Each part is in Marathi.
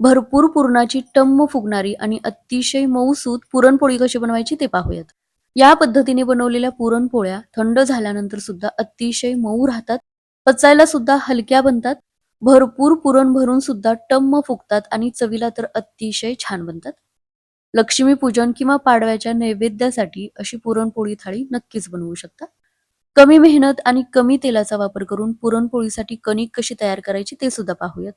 भरपूर पुरणाची टम्म फुगणारी आणि अतिशय मऊसूत पुरणपोळी कशी बनवायची ते पाहूयात. या पद्धतीने बनवलेल्या पुरणपोळ्या थंड झाल्यानंतर सुद्धा अतिशय मऊ राहतात पचायला सुद्धा हलक्या बनतात भरपूर पुरण भरून सुद्धा टम्म फुगतात आणि चवीला तर अतिशय छान बनतात. लक्ष्मीपूजन किंवा पाडव्याच्या नैवेद्यासाठी अशी पुरणपोळी थाळी नक्कीच बनवू शकता. कमी मेहनत आणि कमी तेलाचा वापर करून पुरणपोळीसाठी कणिक कशी तयार करायची ते सुद्धा पाहूयात.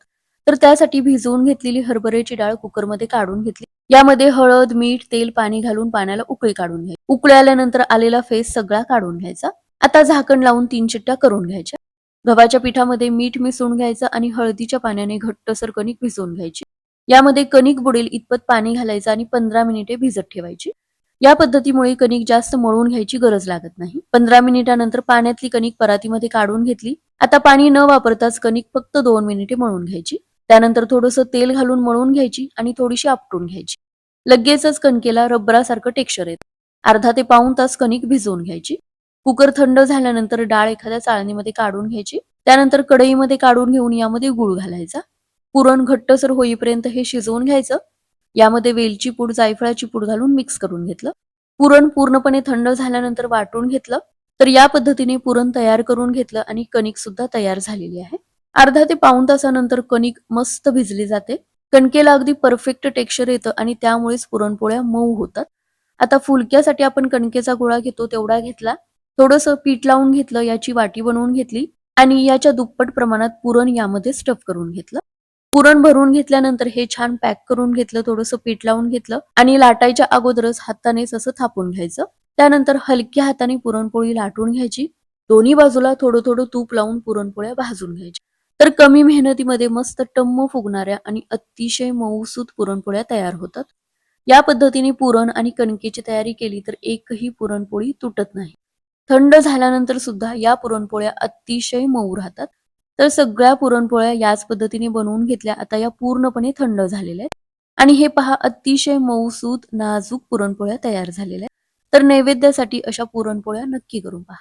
तर त्यासाठी भिजवून घेतलेली हरभऱ्याची डाळ कुकरमध्ये काढून घेतली. यामध्ये हळद मीठ तेल पाणी घालून पाण्याला उकळी काढून घ्यायची. उकळी आल्यानंतर आलेला फेस सगळा काढून घ्यायचा. आता झाकण लावून तीन चिट्ट्या करून घ्यायच्या. गव्हाच्या पिठामध्ये मीठ मिसळून घ्यायचं आणि हळदीच्या पाण्याने घट्टसर कणिक भिजवून घ्यायची. यामध्ये कणिक बुडेल इतपत पाणी घालायचं आणि पंधरा मिनिटे भिजत ठेवायची. या पद्धतीमुळे कणिक जास्त मळून घ्यायची गरज लागत नाही. पंधरा मिनिटानंतर पाण्यातली कणिक परातीमध्ये काढून घेतली. आता पाणी न वापरताच कणिक फक्त दोन मिनिटे मळून घ्यायची. त्यानंतर थोडंसं तेल घालून मळून घ्यायची आणि थोडीशी आपटून घ्यायची. लगेचच कणकेला रबरासारखं टेक्स्चर येत. अर्धा ते पाऊन तास कणिक भिजवून घ्यायची. कुकर थंड झाल्यानंतर डाळ एखाद्या चाळणीमध्ये काढून घ्यायची. त्यानंतर कढईमध्ये काढून घेऊन यामध्ये गुळ घालायचा. पुरण घट्टसर होईपर्यंत हे शिजवून घ्यायचं. यामध्ये वेलची पूड जायफळाची पूड घालून मिक्स करून घेतलं. पुरण पूर्णपणे थंड झाल्यानंतर वाटून घेतलं. तर या पद्धतीने पुरण तयार करून घेतलं आणि कणिक सुद्धा तयार झालेली आहे. अर्धा ते पाऊण तासानंतर कणिक मस्त भिजली जाते. कणकेला अगदी परफेक्ट टेक्स्चर येतं आणि त्यामुळेच पुरणपोळ्या मऊ होतात. आता फुलक्यासाठी आपण कणकेचा गोळा घेतो तेवढा घेतला. थोडंसं पीठ लावून घेतलं याची वाटी बनवून घेतली आणि याच्या दुप्पट प्रमाणात पुरण यामध्ये स्टफ करून घेतलं. पुरण भरून घेतल्यानंतर हे छान पॅक करून घेतलं थोडंसं पीठ लावून घेतलं आणि लाटायच्या अगोदरच हातानेच असं थापून घ्यायचं. त्यानंतर हलक्या हाताने पुरणपोळी लाटून घ्यायची. दोन्ही बाजूला थोडं थोडं तूप लावून पुरणपोळ्या भाजून घ्यायच्या. तर कमी मेहनतीमध्ये मस्त टम्म फुगणाऱ्या आणि अतिशय मऊसूत पुरणपोळ्या तयार होतात. या पद्धतीने पुरण आणि कणकेची तयारी केली तर एकही पुरणपोळी तुटत नाही. थंड झाल्यानंतर सुद्धा या पुरणपोळ्या अतिशय मऊ राहतात. तर सगळ्या पुरणपोळ्या याच पद्धतीने बनवून घेतल्या आता या पूर्णपणे थंड झालेल्या आहेत. आणि हे पहा अतिशय मऊसूत नाजूक पुरणपोळ्या तयार झालेल्या आहेत. तर नैवेद्यासाठी अशा पुरणपोळ्या नक्की करून पहा.